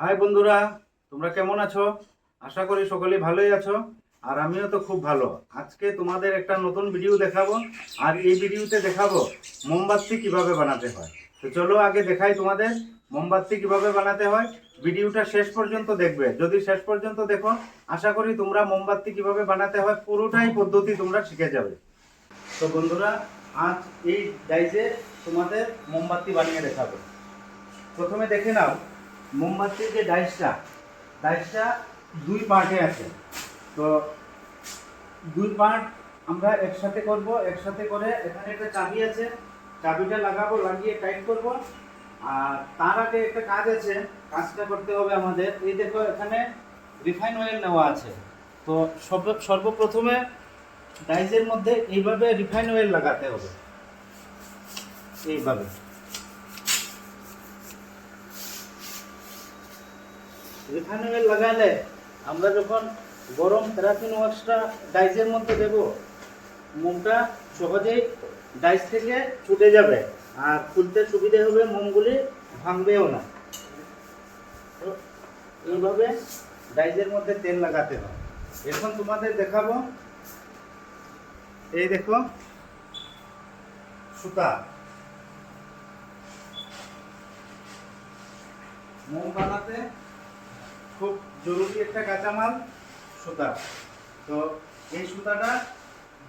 High বন্ধুরা, তোমরা কেমন আছো? আশা করি সকলেই ভালোই আছো, আর আমিও তো খুব ভালো। আজকে তোমাদের একটা নতুন ভিডিও দেখাবো, আর এই ভিডিওতে দেখাবো মোমবাতি কীভাবে বানাতে হয়। তো চলো আগে দেখাই তোমাদের মোমবাতি কীভাবে বানাতে হয়। ভিডিওটা শেষ পর্যন্ত দেখবে। যদি শেষ পর্যন্ত দেখো, আশা করি তোমরা মোমবাতি কীভাবে বানাতে হয় পুরোটাই পদ্ধতি তোমরা শিখে যাবে। তো বন্ধুরা, আজ এই ডাইজে তোমাদের মোমবাতি বানিয়ে দেখাবো। প্রথমে দেখে নাও মোমবাতির যে ডাইসটা ডাইসটা দুই পার্টে আছে। তো দুই পার্ট আমরা একসাথে করব, একসাথে করে এখানে একটা চাবি আছে, চাবিটা লাগাবো, লাগিয়ে টাইট করব। আর তার আগে একটা কাজ আছে, কাজটা করতে হবে আমাদের। এই দেখো, এখানে রিফাইন অয়েল নেওয়া আছে। তো সর্ব, সর্বপ্রথমে ডাইসের মধ্যে এইভাবে রিফাইন অয়েল লাগাতে হবে। এইভাবে। রিফাইন অয়েল লাগালে আমরা যখন গরম প্যারাফিন ওয়াক্সটা ডাইসের মধ্যে দেব, মোমটা সহজেই ডাইস থেকে ছুটে যাবে আর খুলতে সুবিধে হবে মোমগুলি ভাঙবেও না। তো এইভাবে ডাইসের মধ্যে তেল লাগাতে হয়। এখন তোমাদের দেখাবো, এই দেখো, সুতা। মোম বানাতে খুব জরুরি একটা কাঁচামাল সুতা। তো এই সুতাটা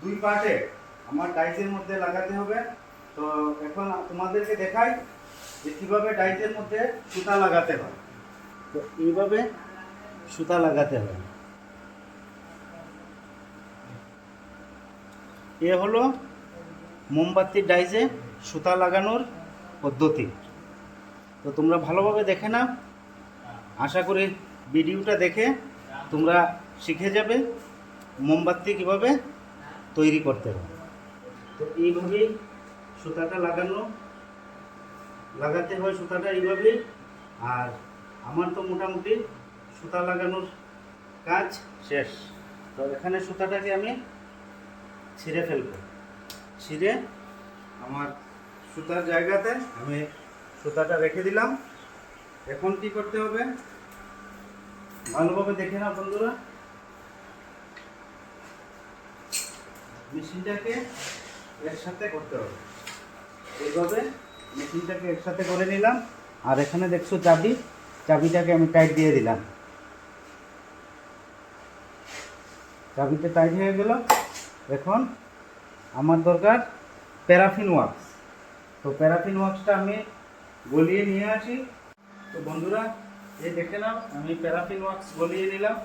দুই পার্টে আমার ডাইসের মধ্যে লাগাতে হবে। তো এখন তোমাদেরকে দেখাই যে কীভাবে ডাইসের মধ্যে সুতা লাগাতে হয়। তো এইভাবে সুতা লাগাতে হয়। এ হলো মোমবাতির ডাইসে সুতা লাগানোর পদ্ধতি। তো তোমরা ভালোভাবে দেখে নাও। আশা করি ভিডিওটা দেখে তোমরা শিখে যাবে, মোমবাতি কীভাবে তৈরি করতে হবে। তো এইভাবেই সুতাটা লাগানো, লাগাতে হয় সুতাটা এইভাবেই। আর আমার তো মোটামুটি সুতা লাগানোর কাজ শেষ। তো এখানে সুতাটাকে আমি ছিঁড়ে ফেলব। ছিঁড়ে আমার সুতার জায়গাতে আমি সুতাটা রেখে দিলাম। এখন কি করতে হবে? ভালোভাবে দেখে না বন্ধুরা। মেশিনটাকে একসাথে করতে হবে। এইভাবে মেশিনটাকে একসাথে করে নিলাম। আর এখানে দেখছ চাবি। চাবিটাকে আমি টাইট দিয়ে দিলাম। চাবিটা টাইট হয়ে গেল। এখন আমার দরকার প্যারাফিন ওয়াক্স তো প্যারাফিন ওয়াক্সটা আমি গলিয়ে নিয়ে আসি। তো বন্ধুরা এই দেখে নাও, আমি প্যারাফিন ওয়াক্স গলিয়ে নিলাম।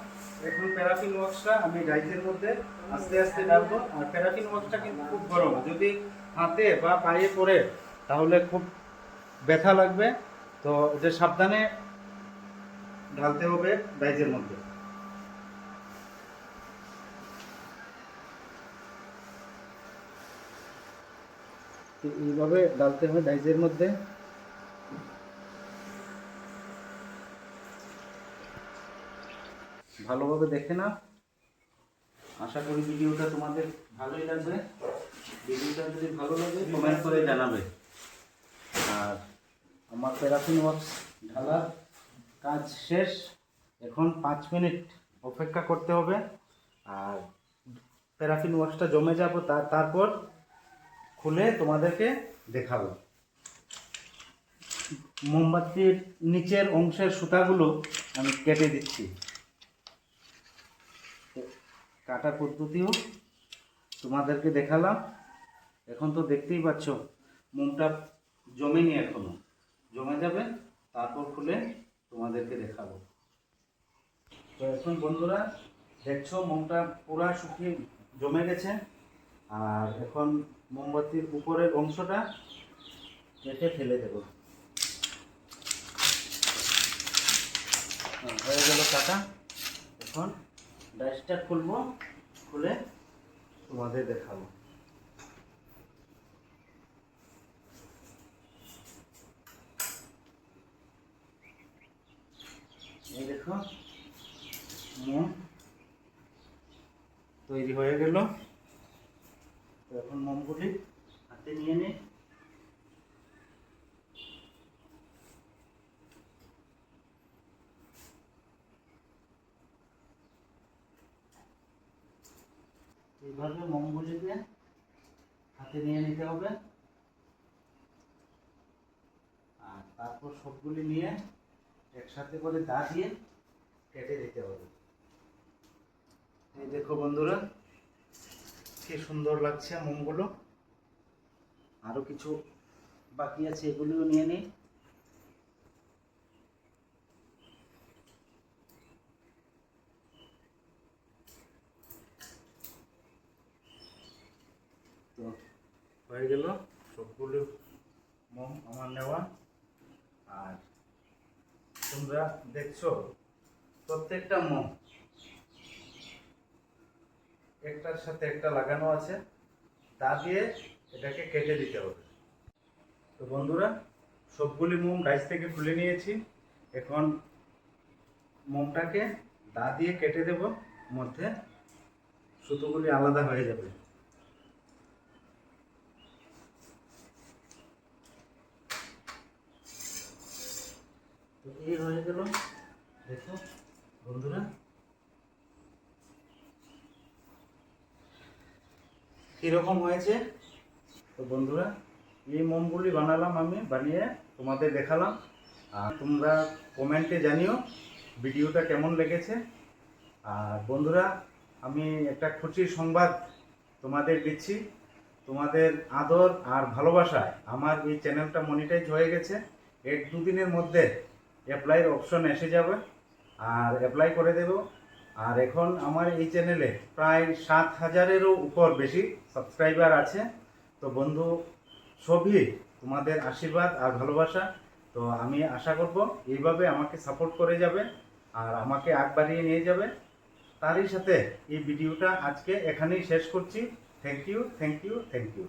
এখন প্যারাফিন ওয়াক্সটা আমি ডাইসের মধ্যে আস্তে আস্তে ডালবো আর প্যারাফিন ওয়াক্সটা কিন্তু খুব গরম। যদি হাতে বা পায়ে পড়ে, তাহলে খুব ব্যথা লাগবে। তো এটা সাবধানে ঢালতে হবে ডাইসের মধ্যে। এইভাবে ডালতে হবে ডাইসের মধ্যে। ভালোভাবে দেখে না আশা করি ভিডিওটা তোমাদের ভালোই লাগবে। ভিডিওটা যদি ভালো লাগে কমেন্ট করে জানাবে। আর আমার প্যারাফিন ওয়াক্স ঢালার কাজ শেষ। এখন পাঁচ মিনিট অপেক্ষা করতে হবে। আর প্যারাফিন ওয়াক্সটা জমে যাব তার তারপর খুলে তোমাদেরকে দেখাবো। মোমবাতির নিচের অংশের সুতাগুলো আমি কেটে দিচ্ছি। কাটার পদ্ধতিও তোমাদেরকে দেখালাম। এখন তো দেখতেই পাচ্ছ মোমটা জমেনি এখনও। জমে যাবে তারপর খুলে তোমাদেরকে দেখাবো। তো এখন বন্ধুরা দেখছ মোমটা পুরা শুকিয়ে জমে গেছে। আর এখন মোমবাতির উপরের অংশটা কেটে ফেলে দেবো। হ্যাঁ, হয়ে গেল কাটা। এখন ডাইসটা খুলবো, খুলে তোমাদের দেখাবো। এই দেখো, মোম তৈরি হয়ে গেল। এখন মোমগুলি হাতে নিয়ে নিই এইভাবে মোমগুলিকে হাতে নিয়ে নিতে হবে। আর তারপর সবগুলি নিয়ে একসাথে করে দা দিয়ে কেটে দিতে হবে। এই দেখো বন্ধুরা, কি সুন্দর লাগছে মোমগুলো। আরও কিছু বাকি আছে, এগুলিও নিয়ে নিই। তো হয়ে গেল সবগুলো। মোম, আমার নেওয়া। আর তোমরা দেখছ, প্রত্যেকটা মোম। একটার সাথে একটা লাগানো আছে। তা দিয়ে এটাকে কেটে দিতে হবে। তো বন্ধুরা, সবগুলি মোম ডাইস থেকে খুলে নিয়েছি। এখন মোমটাকে দা দিয়ে কেটে দেব। মধ্যে সুতোগুলি আলাদা হয়ে যাবে। তো এই হয়ে গেল। দেখো, বন্ধুরা। কীরকম হয়েছে? তো বন্ধুরা, এই মোমগুলি বানালাম আমি, বানিয়ে তোমাদের দেখালাম। আর তোমরা কমেন্টে জানিও ভিডিওটা কেমন লেগেছে। আর বন্ধুরা, আমি একটা খুশির সংবাদ তোমাদের দিচ্ছি। তোমাদের আদর আর ভালোবাসায় আমার এই চ্যানেলটা মনিটাইজ হয়ে গেছে। এক দুদিনের মধ্যে অ্যাপ্লাইয়ের অপশন এসে যাবে আর অ্যাপ্লাই করে দেব। আর এখন আমার এই চ্যানেলে প্রায় সাত হাজারেরও উপর বেশি সাবস্ক্রাইবার আছে। তো বন্ধু, সবই তোমাদের আশীর্বাদ আর ভালোবাসা। তো আমি আশা করব এইভাবে আমাকে সাপোর্ট করে যাবে আর আমাকে আগ বাড়িয়ে নিয়ে যাবে। তারই সাথে এই ভিডিওটা আজকে এখানেই শেষ করছি। Thank you thank you thank you